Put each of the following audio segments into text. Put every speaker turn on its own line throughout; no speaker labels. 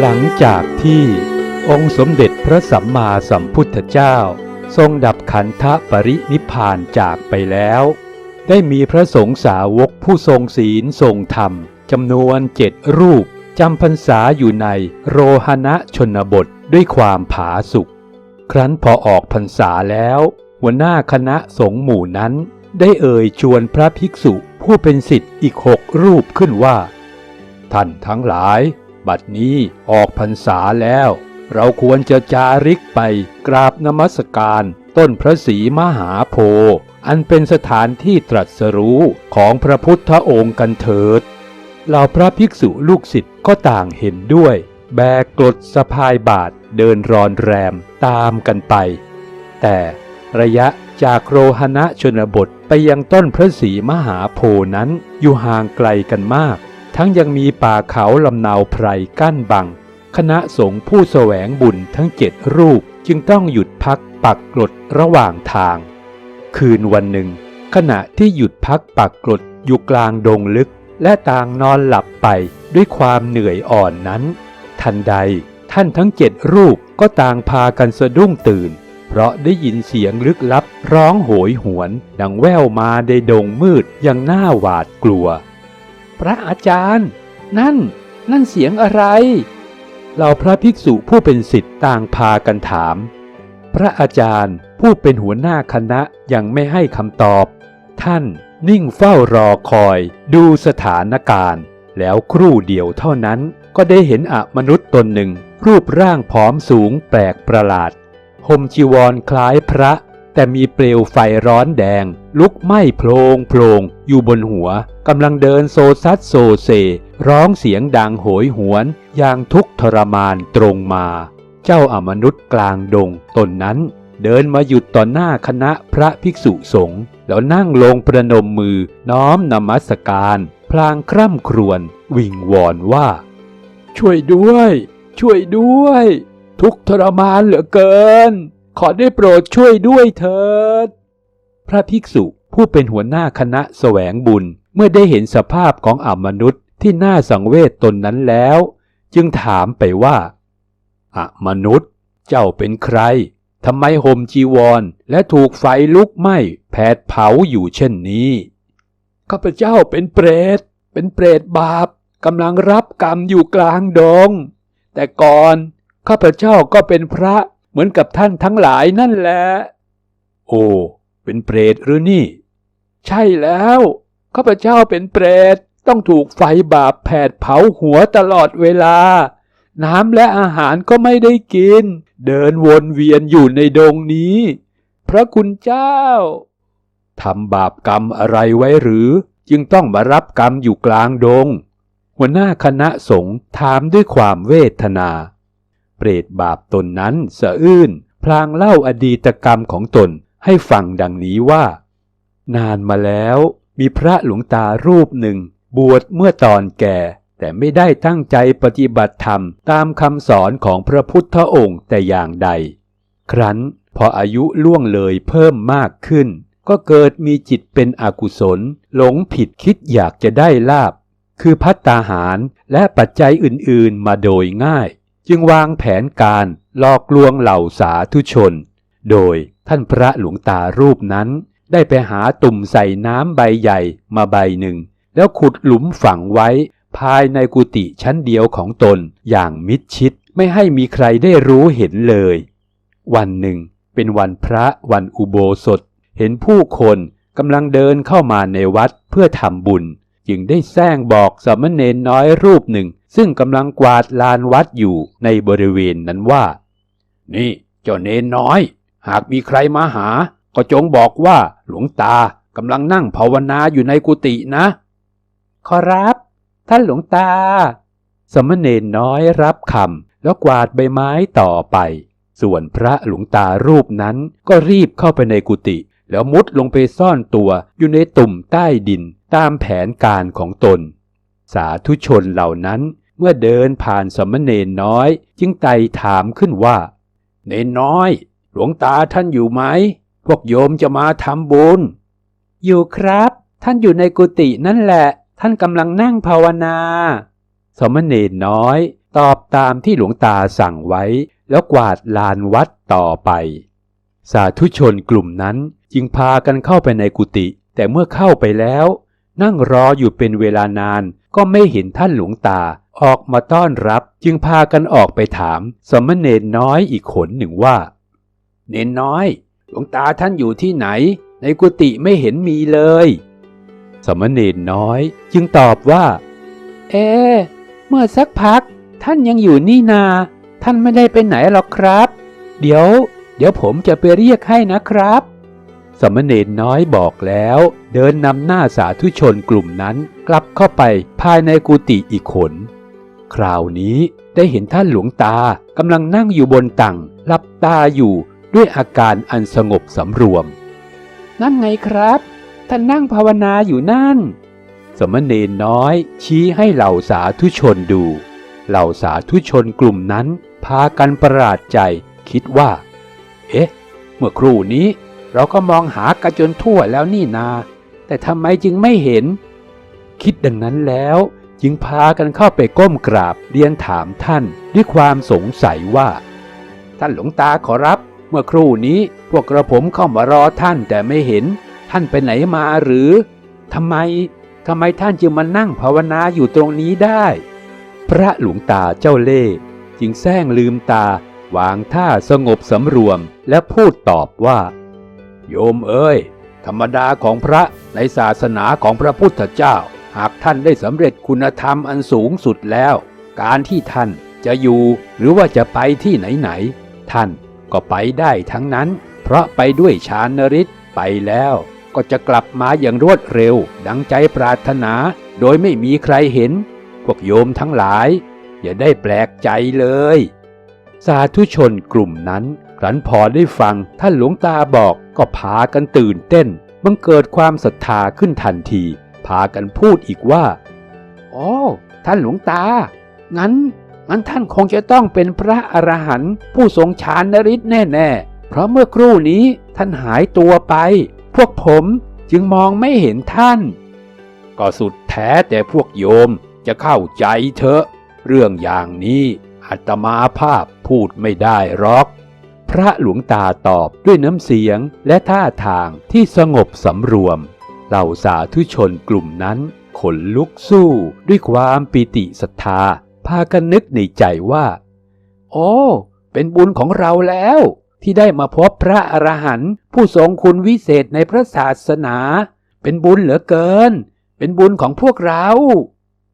หลังจากที่องค์สมเด็จพระสัมมาสัมพุทธเจ้า ทรงดับขันธปรินิพานจากไปแล้ว ได้มีพระสงฆ์สาวกผู้ทรงศีลทรงธรรมจำนวนเจ็ดรูปจำพรรษาอยู่ในโรหณะชนบทด้วยความผาสุกครั้นพอออกพรรษาแล้ว หัวหน้าคณะสงฆ์หมู่นั้น ได้เอ่ยชวนพระภิกษุผู้เป็นสิทธิ์อีกหกรูปขึ้นว่า ท่านทั้งหลาย บัดนี้ออกพรรษาแล้ว เราควรจะจาริกไปกราบนมัสการ ต้นพระศรีมหาโพธิ์อันเป็นสถานที่ตรัสรู้ของพระพุทธองค์กันเถิดเหล่าพระภิกษุลูกศิษย์ก็ต่างเห็นด้วย แบกกรดสะพายบาทเดินรอนแรมตามกันไป แต่ระยะจากโรหณะชนบทไปยังต้นพระศรีมหาโพธินั้นอยู่ห่างไกลกันมาก ทั้งยังมีป่าเขาลำนาวไพรกั้นบัง คณะสงฆ์ผู้แสวงบุญทั้งเจ็ดรูปจึงต้องหยุดพักปักกรดระหว่างทาง คืนวันหนึ่ง ขณะที่หยุดพักปักกรดอยู่กลางดงลึก และต่างนอนหลับไปด้วยความเหนื่อยอ่อนนั้น ทันใดท่านทั้งเจ็ดรูปก็ต่างพากันสะดุ้งตื่น เพราะได้ยินเสียงลึกลับร้องโหยหวน ดังแว่วมาในดงมืดอย่างน่าหวาดกลัว พระอาจารย์ นั่น นั่นเสียงอะไรเหล่าพระภิกษุผู้เป็นสิทธิ์ต่างพากันถาม พระอาจารย์ผู้เป็นหัวหน้าคณะยังไม่ให้คำตอบ ท่านนิ่งเฝ้ารอคอยดูสถานการณ์ แล้วครู่เดียวเท่านั้นก็ได้เห็นอมนุษย์ตนหนึ่ง รูปร่างผอมสูงแปลกประหลาดห่มจีวรคล้ายพระ แต่มีเปลวไฟร้อนแดง ลุกไหม้โพลงโพลงอยู่บนหัวกำลังเดินโซซัดโซเซ ร้องเสียงดังโหยหวน อย่างทุกทรมานตรงมา เจ้าอมนุษย์กลางดงตนนั้น เดินมาหยุดต่อหน้าคณะพระภิกษุสงฆ์แล้วนั่งลงประนมมือน้อมนมัสการ พลางคร่ำครวญวิงวอนว่า ช่วยด้วย ช่วยด้วย ทุกทรมานเหลือเกิน ขอได้โปรดช่วยด้วยเถิด พระภิกษุผู้เป็นหัวหน้าคณะแสวงบุญเมื่อได้เห็นสภาพของอมนุษย์ที่น่าสังเวชตนนั้นแล้ว จึงถามไปว่าอะมนุษย์ เจ้าเป็นใครทำไมห่มจีวร และถูกไฟลุกไหม้แผดเผาอยู่เช่นนี้ข้าพเจ้าเป็นเปรต เป็นเปรตบาปกำลังรับกรรมอยู่กลางดง แต่ก่อนข้าพเจ้าก็เป็นพระ เหมือนกับท่านทั้งหลายนั่นแหละ โอ้ เป็นเปรตหรือนี่ ใช่แล้วข้าพเจ้าเป็นเปรตต้องถูกไฟบาปแผดเผาหัวตลอดเวลา น้ำและอาหารก็ไม่ได้กิน เดินวนเวียนอยู่ในดงนี้ พระคุณเจ้าทำบาปกรรมอะไรไว้หรือ จึงต้องมารับกรรมอยู่กลางดง หัวหน้าคณะสงฆ์ถามด้วยความเวทนา เปรตบาปตนนั้นสะอื้นพลางเล่าอดีตกรรมของตนให้ฟังดังนี้ว่า นานมาแล้วมีพระหลวงตารูปหนึ่ง บวชเมื่อตอนแก่ แต่ไม่ได้ตั้งใจปฏิบัติธรรมตามคำสอนของพระพุทธองค์แต่อย่างใด ครั้นพออายุล่วงเลยเพิ่มมากขึ้น ก็เกิดมีจิตเป็นอกุศล หลงผิดคิดอยากจะได้ลาบ คือพัตตาหารและปัจจัยอื่นๆมาโดยง่าย จึงวางแผนการหลอกลวงเหล่าสาธุชน โดยท่านพระหลวงตารูปนั้น ได้ไปหาตุ่มใส่น้ำใบใหญ่มาใบหนึ่ง แล้วขุดหลุมฝังไว้ ภายในกุฏิชั้นเดียวของตนอย่างมิดชิดไม่ให้มีใครได้รู้เห็นเลย วันหนึ่ง เป็นวันพระวันอุโบสถ เห็นผู้คนกำลังเดินเข้ามาในวัดเพื่อทำบุญ จึงได้แซงบอกสามเณรน้อยรูปหนึ่ง ซึ่งกำลังกวาดลานวัดอยู่ในบริเวณนั้นว่า นี่เจ้าเนนน้อย หากมีใครมาหา ก็จงบอกว่าหลวงตากำลังนั่งภาวนาอยู่ในกุฏินะ ขอรับ ท่านหลวงตา สมณเณรน้อยรับคำแล้วกวาดใบไม้ต่อไป ส่วนพระหลวงตารูปนั้นก็รีบเข้าไปในกุฏิแล้วมุดลงไปซ่อนตัวอยู่ในตุ่มใต้ดิน ตามแผนการของตน สาธุชนเหล่านั้นเมื่อเดินผ่านสมณเณรน้อย จึงไต่ถามขึ้นว่า เนนน้อย หลวงตาท่านอยู่ไหม พวกโยมจะมาทำบุญ อยู่ครับ ท่านอยู่ในกุฏินั่นแหละ ท่านกำลังนั่งภาวนา สมณเณรน้อย ตอบตามที่หลวงตาสั่งไว้ แล้วกวาดลานวัดต่อไป สาธุชนกลุ่มนั้นจึงพากันเข้าไปในกุฏิแต่เมื่อเข้าไปแล้ว นั่งรออยู่เป็นเวลานานก็ไม่เห็นท่านหลวงตา ออกมาต้อนรับจึงพากันออกไปถาม สมณเณรน้อยอีกคนหนึ่งว่า เนนน้อย หลวงตาท่านอยู่ที่ไหน ในกุฏิไม่เห็นมีเลย สมณเณรน้อย จึงตอบว่า เอ เมื่อสักพัก ท่านยังอยู่นี่นา ท่านไม่ได้ไปไหนหรอกครับ เดี๋ยว เดี๋ยวผมจะไปเรียกให้นะครับ สมณเณรน้อยบอกแล้ว เดินนำหน้าสาธุชนกลุ่มนั้นกลับเข้าไปภายในกุฏิอีกคนคราวนี้ได้เห็นท่านหลวงตากำลังนั่งอยู่บนตังหลับตาอยู่ด้วยอาการอันสงบสำรวม นั่นไงครับ ท่านนั่งภาวนาอยู่นั่น สมณเณรน้อยชี้ให้เหล่าสาธุชนดู เหล่าสาธุชนกลุ่มนั้นพากันประหลาดใจคิดว่า เอ๊ะ เมื่อครู่นี้ เราก็มองหากันจนทั่วแล้วนี่นา แต่ทำไมจึงไม่เห็น คิดดังนั้นแล้วจึงพากันเข้าไปก้มกราบเรียนถามท่านด้วยความสงสัยว่า ท่านหลวงตาขอรับ เมื่อครู่นี้พวกกระผมเข้ามารอท่านแต่ไม่เห็น ท่านไปไหนมาหรือทำไมทำไมท่านจึงมานั่งภาวนาอยู่ตรงนี้ได้ พระหลวงตาเจ้าเล่จึงแซงลืมตา วางท่าสงบสำรวมและพูดตอบว่า โยมเอ้ย ธรรมดาของพระในศาสนาของพระพุทธเจ้า หากท่านได้สำเร็จคุณธรรมอันสูงสุดแล้ว การที่ท่านจะอยู่หรือว่าจะไปที่ไหนๆท่านก็ไปได้ทั้งนั้น เพราะไปด้วยฌานฤทธิ์ไปแล้วก็จะกลับมาอย่างรวดเร็ว ดังใจปรารถนา โดยไม่มีใครเห็น พวกโยมทั้งหลาย อย่าได้แปลกใจเลย สาธุชนกลุ่มนั้น ครั้นพอได้ฟังท่านหลวงตาบอก ก็พากันตื่นเต้นบังเกิดความศรัทธาขึ้นทันที พากันพูดอีกว่า โอ้ท่านหลวงตา งั้น งั้นท่านคงจะต้องเป็นพระอรหันต์ผู้ทรงฌานฤทธิ์แน่ ๆ เพราะเมื่อครู่นี้ท่านหายตัวไป พวกผมจึงมองไม่เห็นท่าน ก็สุดแท้แต่พวกโยมจะเข้าใจเถอะ เรื่องอย่างนี้อาตมาภาพพูดไม่ได้หรอก ระหลวงตาตอบด้วยน้ำเสียงและท่าทางที่สงบสำรวม เหล่าสาธุชนกลุ่มนั้น ขนลุกสู้ด้วยความปิติศรัทธา พากันนึกในใจว่า โอ้ เป็นบุญของเราแล้ว ที่ได้มาพบพระอรหันต์ผู้ทรงคุณวิเศษในพระศาสนา เป็นบุญเหลือเกิน เป็นบุญของพวกเรา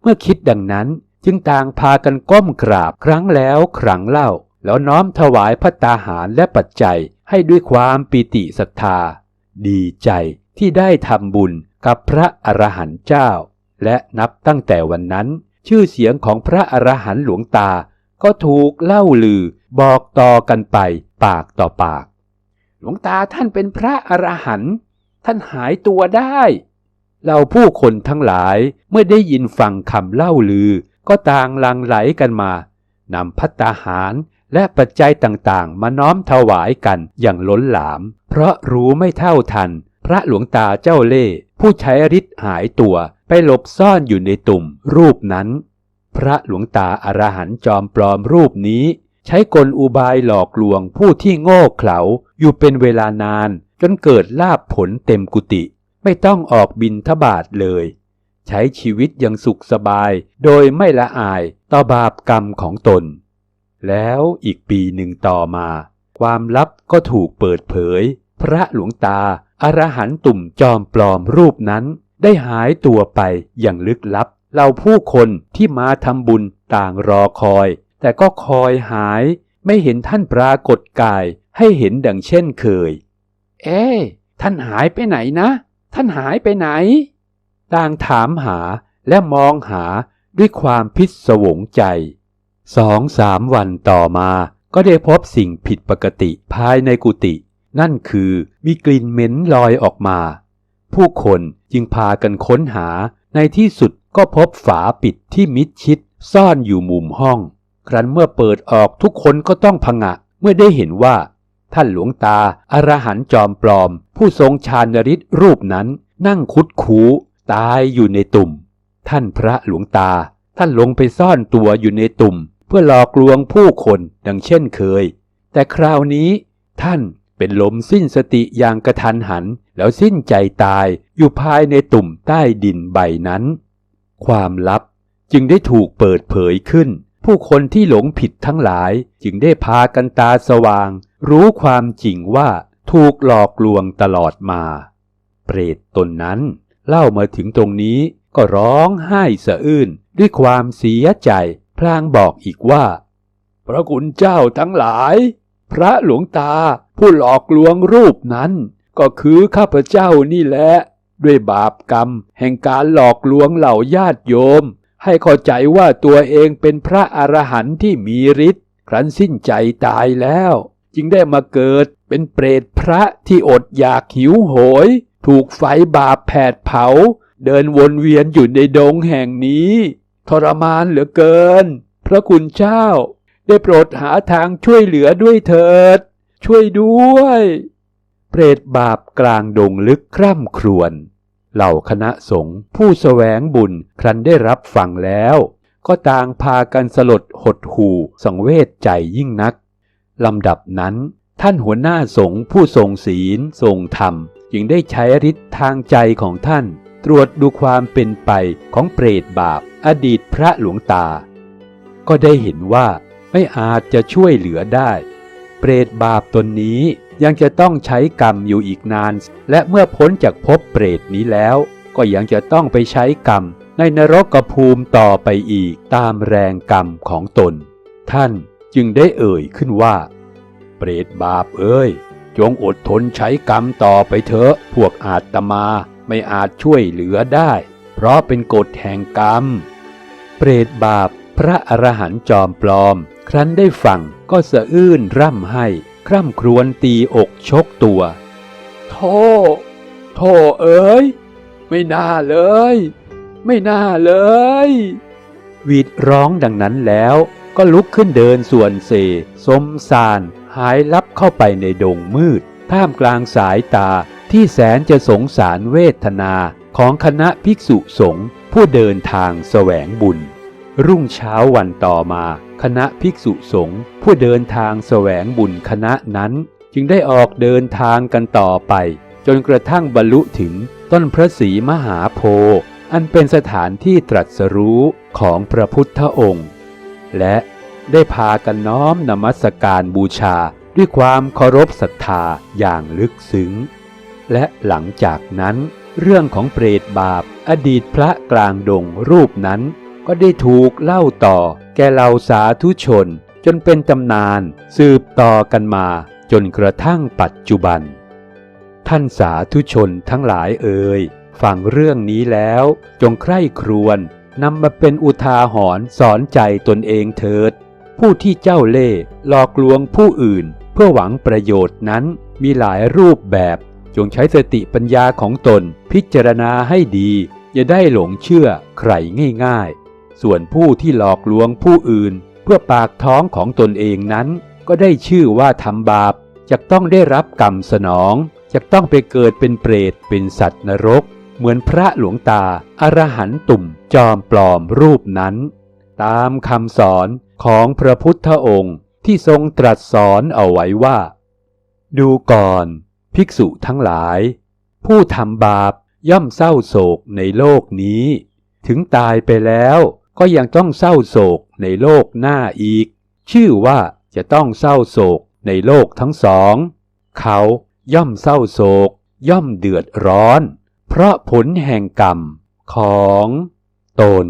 เมื่อคิดดังนั้นจึงต่างพากันก้มกราบครั้งแล้วครั้งเล่า แล้วน้อมถวายพระตาหารและปัจจัยให้ด้วยความปิติศรัทธา ดีใจที่ได้ทำบุญกับพระอรหันต์เจ้า และนับตั้งแต่วันนั้น ชื่อเสียงของพระอรหันต์หลวงตาก็ถูกเล่าลือบอกต่อกันไปปากต่อปาก หลวงตาท่านเป็นพระอรหันต์ท่านหายตัวได้เราผู้คนทั้งหลายเมื่อได้ยินฟังคำเล่าลือ ก็ต่างลังไหลกันมานำพัตตาหาร และปัจจัยต่างๆ มาน้อมถวายกันอย่างล้นหลาม เพราะรู้ไม่เท่าทัน พระหลวงตาเจ้าเล่ผู้ใช้ฤทธิ์หายตัวไปหลบซ่อนอยู่ในตุ่มรูปนั้น พระหลวงตาอรหันต์จอมปลอมรูปนี้ ใช้กลอุบายหลอกลวงผู้ที่โง่เขลาอยู่เป็นเวลานาน จนเกิดลาบผลเต็มกุฏิไม่ต้องออกบินทบาทเลย ใช้ชีวิตอย่างสุขสบายโดยไม่ละอายต่อบาปกรรมของตน แล้วอีกปีหนึ่งต่อมา ความลับก็ถูกเปิดเผย พระหลวงตาอรหันตุ่มจอมปลอมรูปนั้น ได้หายตัวไปอย่างลึกลับเราผู้คนที่มาทำบุญต่างรอคอย แต่ก็คอยหาย ไม่เห็นท่านปรากฏกายให้เห็นดังเช่นเคย เอ๊ท่านหายไปไหนนะ ท่านหายไปไหน ต่างถามหาและมองหาด้วยความพิศวงใจ สองสามวันต่อมาก็ได้พบสิ่งผิดปกติภายในกุฏินั่นคือมีกลิ่นเหม็นลอยออกมา ผู้คนจึงพากันค้นหา ในที่สุดก็พบฝาปิดที่มิดชิด ซ่อนอยู่มุมห้อง ครั้นเมื่อเปิดออกทุกคนก็ต้องผงะ เมื่อได้เห็นว่า ท่านหลวงตาอรหันจอมปลอม ผู้ทรงฌานฤทธิ์รูปนั้น นั่งคุดคูตายอยู่ในตุ่ม ท่านพระหลวงตา ท่านลงไปซ่อนตัวอยู่ในตุ่ม เพื่อหลอกลวงผู้คนดังเช่นเคย แต่คราวนี้ท่านเป็นลมสิ้นสติอย่างกระทันหัน แล้วสิ้นใจตายอยู่ภายในตุ่มใต้ดินใบนั้น ความลับจึงได้ถูกเปิดเผยขึ้น ผู้คนที่หลงผิดทั้งหลายจึงได้พากันตาสว่าง รู้ความจริงว่าถูกหลอกลวงตลอดมา เปรตตนนั้น เล่ามาถึงตรงนี้ก็ร้องไห้สะอื้นด้วยความเสียใจ ลางบอกอีกว่า พระคุณเจ้าทั้งหลาย พระหลวงตาผู้หลอกลวงรูปนั้น ก็คือข้าพเจ้านี่แหละ ด้วยบาปกรรม แห่งการหลอกลวงเหล่าญาติโยม ให้เข้าใจว่าตัวเองเป็นพระอรหันต์ที่มีฤทธิ์ครั้นสิ้นใจตายแล้ว จึงได้มาเกิดเป็นเปรตพระที่อดอยากหิวโหย ถูกไฟบาปแผดเผา เดินวนเวียนอยู่ในดงแห่งนี้ ทรมานเหลือเกิน พระคุณเจ้า ได้โปรดหาทางช่วยเหลือด้วยเถิด ช่วยด้วย เปรตบาปกลางดงลึกคร่ำครวญเหล่าคณะสงฆ์ผู้แสวงบุญครั้นได้รับฟังแล้ว ก็ต่างพากันสลดหดหู่สังเวชใจยิ่งนักลำดับนั้นท่านหัวหน้าสงฆ์ผู้ทรงศีลทรงธรรม จึงได้ใช้ฤทธิ์ทางใจของท่าน ตรวจดูความเป็นไปของเปรตบาปอดีตพระหลวงตา ก็ได้เห็นว่าไม่อาจจะช่วยเหลือได้ เปรตบาปตนนี้ยังจะต้องใช้กรรมอยู่อีกนาน และเมื่อพ้นจากภพเปรตนี้แล้ว ก็ยังจะต้องไปใช้กรรม ในนรกภูมิต่อไปอีกตามแรงกรรมของตน ท่านจึงได้เอ่ยขึ้นว่า เปรตบาปเอ้ย จงอดทนใช้กรรมต่อไปเถอะพวกอาตมา ไม่อาจช่วยเหลือได้ เพราะเป็นกฎแห่งกรรม เปรตบาปพระอรหันต์จอมปลอม ครั้นได้ฟังก็สะอื้นร่ำให้ คร่ำครวญตีอกชกตัว โทษโทษเอ๋ยไม่น่าเลย ไม่น่าเลยวีดร้องดังนั้นแล้วก็ลุกขึ้นเดินส่วนเสสมสาร หายลับเข้าไปในดงมืด ท่ามกลางสายตา ที่แสนจะสงสารเวทนาของคณะภิกษุสงฆ์ผู้เดินทางแสวงบุญ รุ่งเช้าวันต่อมา คณะภิกษุสงฆ์ผู้เดินทางแสวงบุญคณะนั้น จึงได้ออกเดินทางกันต่อไป จนกระทั่งบรรลุถึงต้นพระศรีมหาโพธิ์อันเป็นสถานที่ตรัสรู้ของพระพุทธองค์ และได้พากันน้อมนมัสการบูชาด้วยความเคารพศรัทธาอย่างลึกซึ้ง และหลังจากนั้น เรื่องของเปรตบาป อดีตพระกลางดงรูปนั้น ก็ได้ถูกเล่าต่อ แก่เหล่าสาธุชน จนเป็นตำนานสืบต่อกันมา จนกระทั่งปัจจุบัน ท่านสาธุชนทั้งหลายเอ่ยฟังเรื่องนี้แล้ว จงใคร่ครวญนำมาเป็นอุทาหรณ์สอนใจตนเองเถิด ผู้ที่เจ้าเล่ห์หลอกลวงผู้อื่น เพื่อหวังประโยชน์นั้นมีหลายรูปแบบ จงใช้สติปัญญาของตนพิจารณาให้ดี อย่าได้หลงเชื่อใครง่ายๆ ส่วนผู้ที่หลอกลวงผู้อื่น เพื่อปากท้องของตนเองนั้น ก็ได้ชื่อว่าทำบาปจะต้องได้รับกรรมสนองจะต้องไปเกิดเป็นเปรตเป็นสัตว์นรก เหมือนพระหลวงตาอรหันตุ่มจอมปลอมรูปนั้น ตามคำสอนของพระพุทธองค์ที่ทรงตรัสสอนเอาไว้ว่า ดูก่อน ภิกษุทั้งหลาย ผู้ทำบาปย่อมเศร้าโศกในโลกนี้ ถึงตายไปแล้วก็ยังต้องเศร้าโศกในโลกหน้าอีก ชื่อว่าจะต้องเศร้าโศกในโลกทั้งสอง เขาย่อมเศร้าโศก ย่อมเดือดร้อน เพราะผลแห่งกรรมของตน